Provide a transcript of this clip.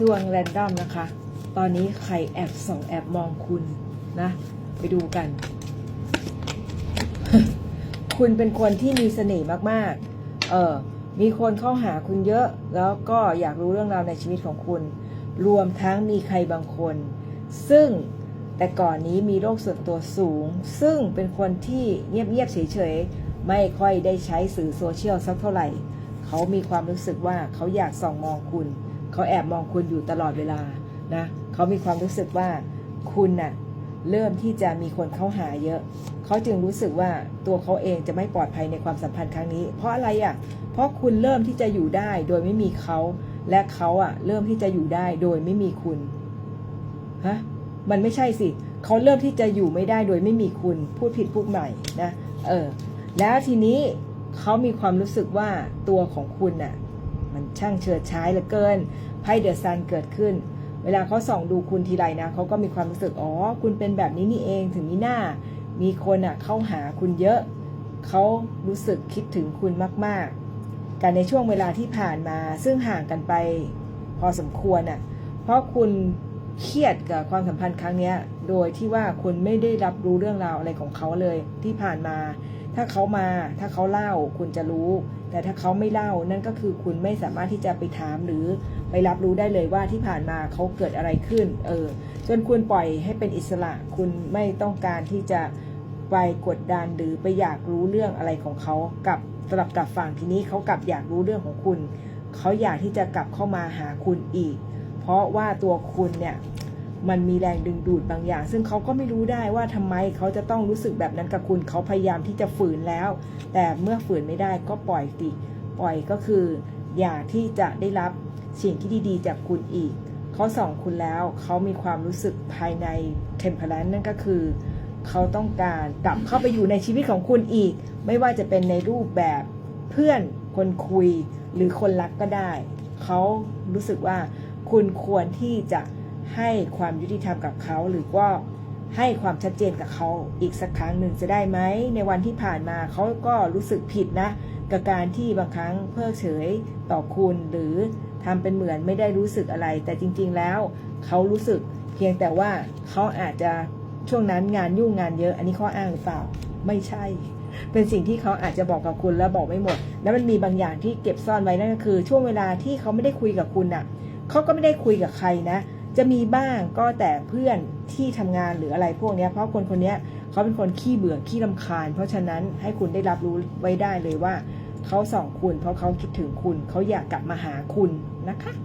ดวงแรนดอมนะคะ ตอนนี้ใครแอบส่องแอบมองคุณนะ ไปดูกัน คุณเป็นคนที่มีเสน่ห์มากๆ เออมีคนเข้าหาคุณเยอะ แล้วก็อยากรู้เรื่องราวในชีวิตของคุณ รวมทั้งมีใครบางคน ซึ่งแต่ก่อนนี้มีโรคส่วนตัวสูง ซึ่งเป็นคนที่เงียบๆเฉยๆ ไม่ค่อยได้ใช้สื่อโซเชียลสักเท่าไหร่ เขามีความรู้สึกว่าเขาอยากส่องมองคุณ เขาแอบมองคุณอยู่ตลอดเวลานะเขามีความรู้สึกว่าคุณน่ะเริ่มที่จะมีคนเข้าหาเยอะ เขาจึงรู้สึกว่าตัวเขาเองจะไม่ปลอดภัยในความสัมพันธ์ครั้งนี้ เพราะอะไรอะ เพราะคุณเริ่มที่จะอยู่ได้โดยไม่มีเขา และเขาอะ เริ่มที่จะอยู่ได้โดยไม่มีคุณ ฮะ มันไม่ใช่สิ เขาเริ่มที่จะอยู่ไม่ได้โดยไม่มีคุณ พูดผิดพูดใหม่นะ เออ แล้วทีนี้เขามีความรู้สึกว่าตัวของคุณน่ะ มันช่างเฉิดฉายเหลือเกินไพ่เดอะซันเกิดขึ้น เวลาเขาส่องดูคุณทีไรนะเขาก็มีความรู้สึกอ๋อคุณเป็นแบบนี้นี่เองถึงมีหน้า มีคนอะเข้าหาคุณเยอะเขารู้สึกคิดถึงคุณมากๆ กันในช่วงเวลาที่ผ่านมา ซึ่งห่างกันไปพอสมควรอะเพราะคุณเครียดกับความสัมพันธ์ครั้งนี้โดยที่ว่าคุณไม่ได้รับรู้เรื่องราวอะไรของเขาเลยที่ผ่านมา ถ้าเขามาถ้าเขาเล่าคุณจะรู้ แต่ถ้าเขาไม่เล่านั่นก็คือคุณไม่สามารถที่จะไปถามหรือไปรับรู้ได้เลยว่าที่ผ่านมาเขาเกิดอะไรขึ้น เออจนคุณปล่อยให้เป็นอิสระคุณไม่ต้องการที่จะไปกดดันหรือไปอยากรู้เรื่องอะไรของเขากับสลับกับฝั่งทีนี้เขากลับอยากรู้เรื่องของคุณ เขาอยากที่จะกลับเข้ามาหาคุณอีก เพราะว่าตัวคุณเนี่ย มันมีแรงดึงดูดบางอย่าง ซึ่งเขาก็ไม่รู้ได้ว่าทำไมเขาจะต้องรู้สึกแบบนั้นกับคุณเขาพยายามที่จะฝืนแล้ว แต่เมื่อฝืนไม่ได้ก็ปล่อยติปล่อยก็คืออยากที่จะได้รับสิ่งที่ดีๆ จากคุณอีก เขาส่องคุณแล้วเขามีความรู้สึกภายในเทมเพลนนั่นก็คือ เขาต้องการกลับเข้าไปอยู่ในชีวิตของคุณอีก ไม่ว่าจะเป็นในรูปแบบเพื่อนคนคุยหรือคนรักก็ได้ เขารู้สึกว่าคุณควรที่จะ ให้ความยุติธรรมกับเขา หรือว่าให้ความชัดเจนกับเขาอีกสักครั้งหนึ่งจะได้ไหม ในวันที่ผ่านมาเขาก็รู้สึกผิดนะ กับการที่บางครั้งเพิกเฉยต่อคุณหรือทำเป็นเหมือนไม่ได้รู้สึกอะไร แต่จริง ๆ แล้วเขารู้สึกเพียงแต่ว่าเขาอาจจะช่วงนั้นงานยุ่งงานเยอะ อันนี้ข้ออ้างหรือเปล่า ไม่ใช่ เป็นสิ่งที่เขาอาจจะบอกกับคุณแล้วบอกไม่หมด แล้วมันมีบางอย่างที่เก็บซ่อนไว้นั่นก็คือ ช่วงเวลาที่เขาไม่ได้คุยกับคุณน่ะเขาก็ไม่ได้คุยกับใครนะ จะมีบ้างก็แต่เพื่อนที่ทำงานหรืออะไรพวกนี้เพราะคนคนนี้เขาเป็นคนขี้เบื่อขี้ลำคาญ เพราะฉะนั้นให้คุณได้รับรู้ไว้ได้เลยว่าเขาส่องคุณ เพราะเขาคิดถึงคุณเขาอยากกลับมาหาคุณนะคะ